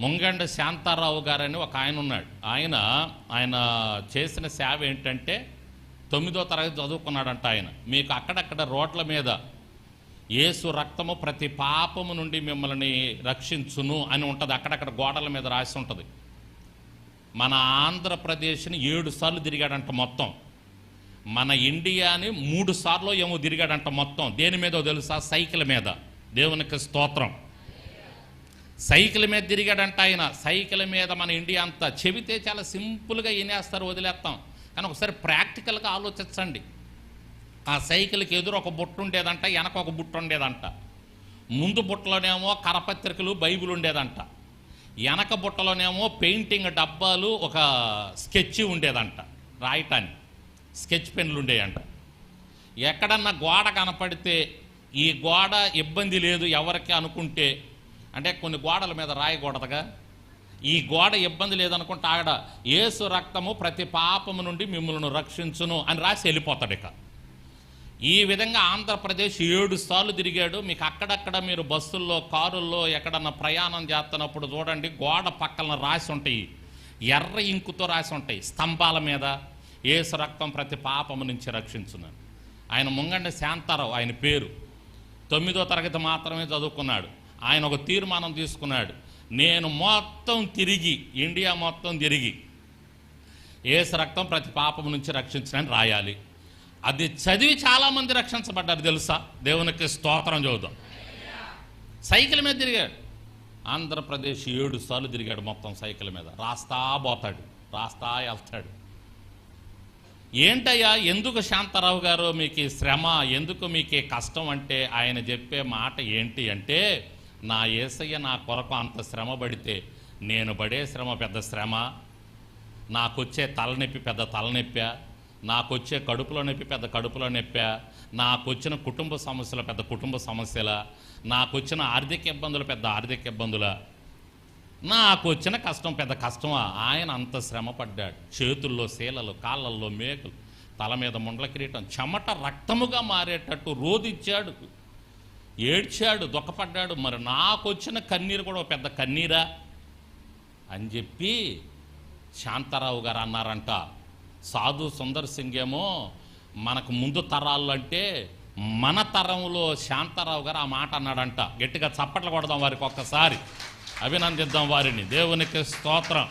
ముంగండ శాంతారావు గారని ఒక ఆయన ఉన్నాడు. ఆయన ఆయన చేసిన సేవ ఏంటంటే తొమ్మిదో తరగతి చదువుకున్నాడంట ఆయన. మీకు అక్కడక్కడ రోడ్ల మీద యేసు రక్తము ప్రతి పాపము నుండి మిమ్మల్ని రక్షించును అని ఉంటుంది. అక్కడక్కడ గోడల మీద రాసి ఉంటుంది. మన ఆంధ్రప్రదేశ్ని ఏడు సార్లు తిరిగాడంట మొత్తం. మన ఇండియాని మూడు సార్లు ఏమో తిరిగాడంట మొత్తం. దేని మీదో తెలుసా? సైకిల్ మీద. దేవునికి స్తోత్రం. సైకిల్ మీద తిరిగాడంట ఆయన. సైకిల్ మీద మన ఇండియా అంతా చెబితే చాలా సింపుల్గా వినేస్తారు వదిలేస్తాం. కానీ ఒకసారి ప్రాక్టికల్గా ఆలోచించండి. ఆ సైకిల్కి ఎదురు ఒక బుట్ట ఉండేదంట వెనక ఒక బుట్ట ఉండేదంట. ముందు బుట్టలోనేమో కరపత్రికలు బైబిల్ ఉండేదంట. వెనక బుట్టలోనేమో పెయింటింగ్ డబ్బాలు ఒక స్కెచ్ ఉండేదంట రాయటానికి. స్కెచ్ పెన్లు ఉండేయంట. ఎక్కడన్నా గోడ కనపడితే ఈ గోడ ఇబ్బంది లేదు ఎవరికి అనుకుంటే అంటే కొన్ని గోడల మీద రాయకూడదుగా. ఈ గోడ ఇబ్బంది లేదనుకుంటే ఆడ ఏసు రక్తము ప్రతి పాపము నుండి మిమ్మల్ని రక్షించును అని రాసి వెళ్ళిపోతాడు ఇక. ఈ విధంగా ఆంధ్రప్రదేశ్ ఏడు సార్లు తిరిగాడు. మీకు అక్కడక్కడ మీరు బస్సుల్లో కారుల్లో ఎక్కడన్నా ప్రయాణం చేస్తున్నప్పుడు చూడండి గోడ పక్కన రాసి ఉంటాయి. ఎర్ర ఇంకుతో రాసి ఉంటాయి స్తంభాల మీద. ఏసు రక్తం ప్రతి పాపము నుంచి రక్షించును ఆయన ముంగండి శాంతారావు ఆయన పేరు. తొమ్మిదో తరగతి మాత్రమే చదువుకున్నాడు. ఆయన ఒక తీర్మానం తీసుకున్నాడు. నేను మొత్తం తిరిగి ఇండియా మొత్తం తిరిగి ఏసు రక్తం ప్రతి పాపం నుంచి రక్షించడానికి రాయాలి. అది చదివి చాలామంది రక్షించబడ్డారు తెలుసా? దేవునికి స్తోత్రం చదువుదాం. సైకిల్ మీద తిరిగాడు. ఆంధ్రప్రదేశ్ ఏడు సార్లు తిరిగాడు మొత్తం సైకిల్ మీద. రాస్తా పోతాడు. రాస్తా వెళ్తాడు. ఏంటయ్యా? ఎందుకు శాంతారావు గారు మీకు శ్రమ? ఎందుకు మీకు కష్టం? అంటే ఆయన చెప్పే మాట ఏంటి అంటే నా ఏసయ్య నా కొరకు అంత శ్రమ పడితే నేను పడే శ్రమ పెద్ద శ్రమ. నాకొచ్చే తలనొప్పి పెద్ద తలనొప్పా. నాకొచ్చే కడుపులో నొప్పి పెద్ద కడుపులో నొప్పా. నాకొచ్చిన కుటుంబ సమస్యలు పెద్ద కుటుంబ సమస్యల. నాకొచ్చిన ఆర్థిక ఇబ్బందులు పెద్ద ఆర్థిక ఇబ్బందుల. నాకు వచ్చిన కష్టం పెద్ద కష్టమా? ఆయన అంత శ్రమ పడ్డాడు చేతుల్లో శీలలు కాళ్ళల్లో మేకలు తల మీద ముండ్ల కిరీటం చెమట రక్తముగా మారేటట్టు రోదిచ్చాడు ఏడ్చాడు దుఃఖపడ్డాడు మరి నాకు వచ్చిన కన్నీరు కూడా ఒక పెద్ద కన్నీరా? అని చెప్పి శాంతారావు గారు అన్నారంట. సాధు సుందర్ సింగ్ ఏమో మనకు ముందు తరాలు అంటే మన తరంలో శాంతారావు గారు ఆ మాట అన్నాడంట. గట్టిగా చప్పట్లు కొడదాం వారికి ఒక్కసారి. అభినందిద్దాం వారిని. దేవునికి స్తోత్రం.